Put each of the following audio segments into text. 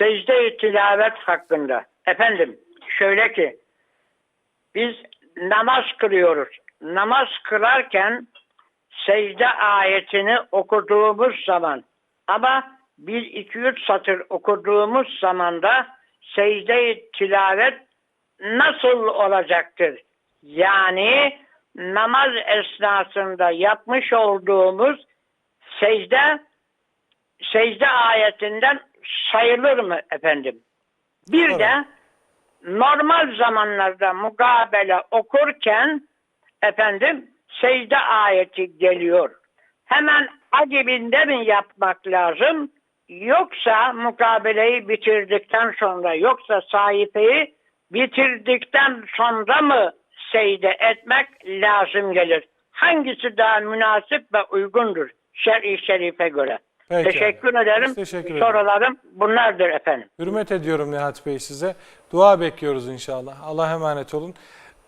secde-i tilavet hakkında. Efendim şöyle ki biz namaz kılıyoruz. Namaz kılarken secde ayetini okuduğumuz zaman ama bir iki üç satır okuduğumuz zaman da secde-i tilavet nasıl olacaktır? Yani namaz esnasında yapmış olduğumuz secde secde ayetinden sayılır mı efendim? Bir de normal zamanlarda mukabele okurken efendim secde ayeti geliyor. Hemen acibinde mi yapmak lazım? Yoksa mukabeleyi bitirdikten sonra yoksa sayfayı bitirdikten sonra mı secde etmek lazım gelir? Hangisi daha münasip ve uygundur şer'i şerife göre? Peki teşekkür ederim. Biz teşekkür ederiz. Sorularım bunlardır efendim. Hürmet ediyorum Nihat Bey size. Dua bekliyoruz inşallah. Allah emanet olun.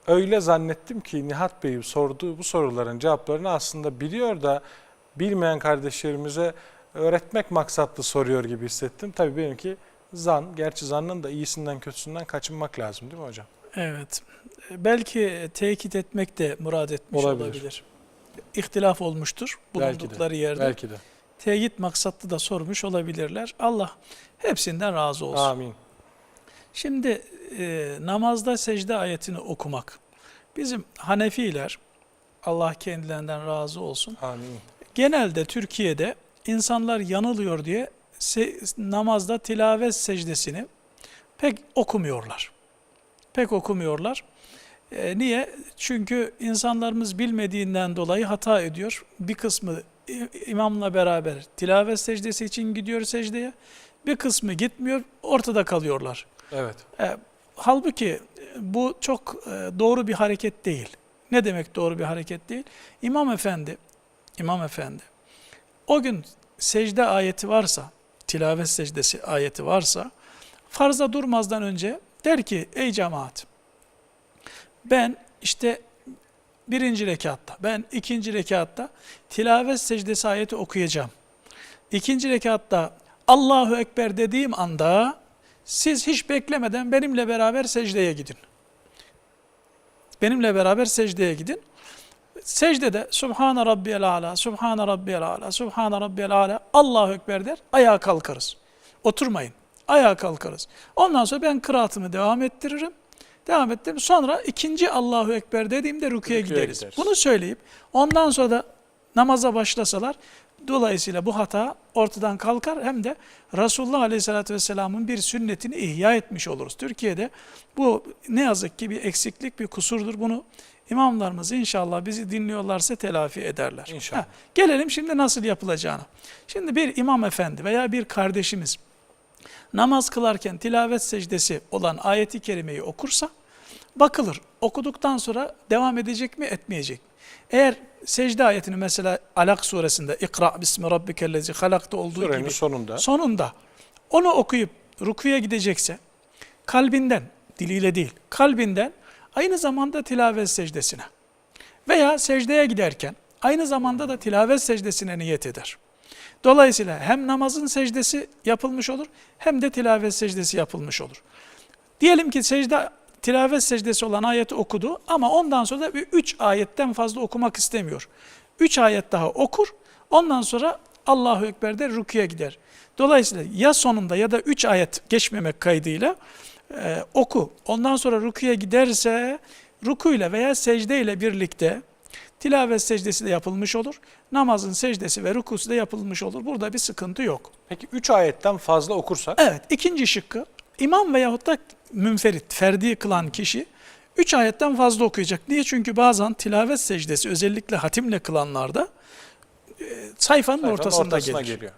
Öyle zannettim ki Nihat Bey sorduğu bu soruların cevaplarını aslında biliyor da bilmeyen kardeşlerimize öğretmek maksatlı soruyor gibi hissettim. Tabii benimki zan. Gerçi zannın da iyisinden kötüsünden kaçınmak lazım değil mi hocam? Evet. Belki tekit etmek de murad etmiş Olabilir. olabilir. İhtilaf olmuştur Belki bulundukları de. yerde. Belki de. Teyit maksatlı da sormuş olabilirler. Allah hepsinden razı olsun. Amin. Şimdi e, namazda secde ayetini okumak. Bizim Hanefiler, Allah kendilerinden razı olsun. Amin. Genelde Türkiye'de insanlar yanılıyor diye namazda tilavet secdesini pek okumuyorlar. Pek okumuyorlar. E, niye? Çünkü insanlarımız bilmediğinden dolayı hata ediyor. Bir kısmı imamla beraber tilavet secdesi için gidiyor secdeye. Bir kısmı gitmiyor, ortada kalıyorlar. Evet. E, halbuki e, bu çok e, doğru bir hareket değil. Ne demek doğru bir hareket değil? İmam Efendi, İmam Efendi o gün secde ayeti varsa, tilavet secdesi ayeti varsa farza durmazdan önce der ki ey cemaat ben işte birinci rekatta, ben ikinci rekatta tilavet secdesi ayeti okuyacağım. İkinci rekatta Allahu Ekber dediğim anda siz hiç beklemeden benimle beraber secdeye gidin. Benimle beraber secdeye gidin. Secdede Subhane Rabbiyel Ala, Subhane Rabbiyel Ala, Subhane Rabbiyel Ala, Allahu Ekber der, ayağa kalkarız. Oturmayın, ayağa kalkarız. Ondan sonra ben kıraatımı devam ettiririm. Devam ettim. Sonra ikinci Allahu Ekber dediğimde rüküye gideriz. gideriz. Bunu söyleyip ondan sonra da namaza başlasalar dolayısıyla bu hata ortadan kalkar hem de Resulullah Aleyhisselatü Vesselam'ın bir sünnetini ihya etmiş oluruz. Türkiye'de bu ne yazık ki bir eksiklik, bir kusurdur. Bunu imamlarımız inşallah bizi dinliyorlarsa telafi ederler. İnşallah. Ha, gelelim şimdi nasıl yapılacağına. Şimdi bir imam efendi veya bir kardeşimiz namaz kılarken tilavet secdesi olan ayeti kerimeyi okursa bakılır. Okuduktan sonra devam edecek mi etmeyecek mi? Eğer secde ayetini mesela Alak suresinde İkra bismi rabbikellezi halakta olduğu Surenin gibi sonunda. sonunda onu okuyup rukuya gidecekse kalbinden, diliyle değil, kalbinden aynı zamanda tilavet secdesine veya secdeye giderken aynı zamanda da tilavet secdesine niyet eder. Dolayısıyla hem namazın secdesi yapılmış olur hem de tilavet secdesi yapılmış olur. Diyelim ki secde tilavet secdesi olan ayeti okudu ama ondan sonra da bir üç ayetten fazla okumak istemiyor. Üç ayet daha okur ondan sonra Allahu Ekber der rüküye gider. Dolayısıyla ya sonunda ya da üç ayet geçmemek kaydıyla e, oku. Ondan sonra rüküye giderse rukuyla veya secdeyle birlikte tilavet secdesi de yapılmış olur. Namazın secdesi ve rükusu da yapılmış olur. Burada bir sıkıntı yok. Peki 3 ayetten fazla okursak Evet, ikinci şıkkı imam veyahut da münferit, ferdi kılan kişi üç ayetten fazla okuyacak. Niye? Çünkü bazen tilavet secdesi özellikle hatimle kılanlarda e, sayfanın, sayfanın ortasında, ortasına gelir. geliyor.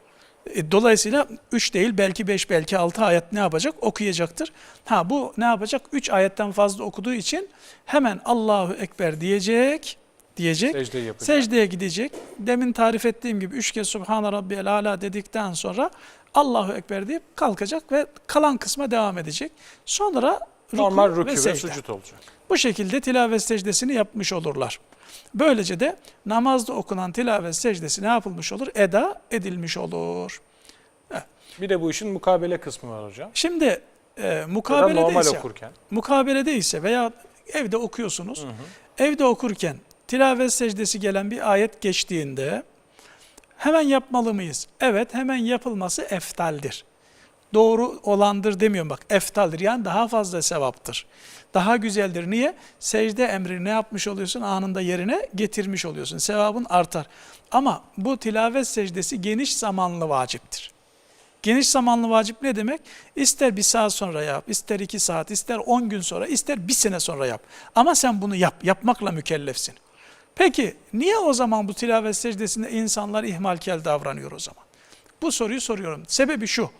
E, Dolayısıyla 3 değil belki 5 belki 6 ayet ne yapacak? Okuyacaktır. Ha bu ne yapacak? 3 ayetten fazla okuduğu için hemen Allahu Ekber diyecek. Diyecek. Secdeyi yapacak. Secdeye gidecek. Demin tarif ettiğim gibi üç kez Subhane Rabbiyel Ala dedikten sonra Allahu Ekber deyip kalkacak ve kalan kısma devam edecek. Sonra ruku Normal rükû ve ve, secde. sucud olacak. Bu şekilde tilavet secdesini yapmış olurlar. Böylece de namazda okunan tilavet secdesi ne yapılmış olur? Eda edilmiş olur. Evet. Bir de bu işin mukabele kısmı var hocam. Şimdi e, mukabelede ise, okurken. mukabelede ise veya evde okuyorsunuz. Evde okurken tilavet secdesi gelen bir ayet geçtiğinde hemen yapmalı mıyız? Evet hemen yapılması eftaldir. Doğru olandır demiyorum bak eftaldir yani daha fazla sevaptır. Daha güzeldir. Niye? Secde emrini ne yapmış oluyorsun? Anında yerine getirmiş oluyorsun. Sevabın artar. Ama bu tilavet secdesi geniş zamanlı vaciptir. Geniş zamanlı vacip ne demek? İster bir saat sonra yap, ister iki saat, ister on gün sonra, ister bir sene sonra yap. Ama sen bunu yap, yapmakla mükellefsin. Peki niye o zaman bu tilavet secdesinde insanlar ihmalkar davranıyor o zaman? Bu soruyu soruyorum. Sebebi şu.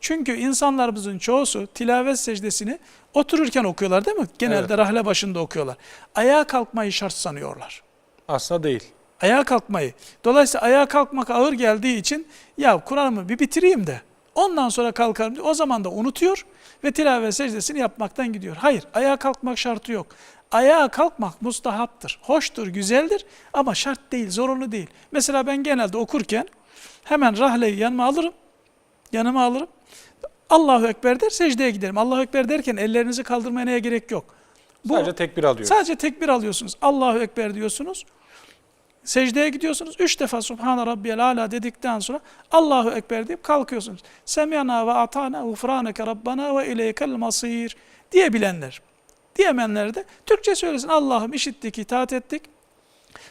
Çünkü insanlarımızın çoğusu tilavet secdesini otururken okuyorlar değil mi? Genelde Evet. rahle başında okuyorlar. Ayağa kalkmayı şart sanıyorlar Aslında değil. ayağa kalkmayı. Dolayısıyla ayağa kalkmak ağır geldiği için ya Kur'an'ımı bir bitireyim de ondan sonra kalkarım diyor. O zaman da unutuyor ve tilavet secdesini yapmaktan gidiyor. Hayır, ayağa kalkmak şartı yok. Ayağa kalkmak mustahaptır, hoştur, güzeldir ama şart değil, zorunlu değil. Mesela ben genelde okurken hemen rahleyi yanıma alırım, yanıma alırım. Allahu Ekber der, secdeye giderim. Allahu Ekber derken ellerinizi kaldırmaya neye gerek yok. Bu, Sadece tekbir alıyor. Sadece tekbir alıyorsunuz. Allahu Ekber diyorsunuz. Secdeye gidiyorsunuz. Üç defa Subhane Rabbiyel Ala dedikten sonra Allahu Ekber deyip kalkıyorsunuz. Semiyana ve atana ufraneke Rabbana ve ileykel masir diyebilenler. Diyemeyenler de Türkçe söylesin. Allah'ım işittik, itaat ettik.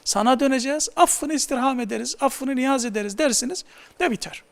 Sana döneceğiz. Affını istirham ederiz. Affını niyaz ederiz dersiniz ve biter.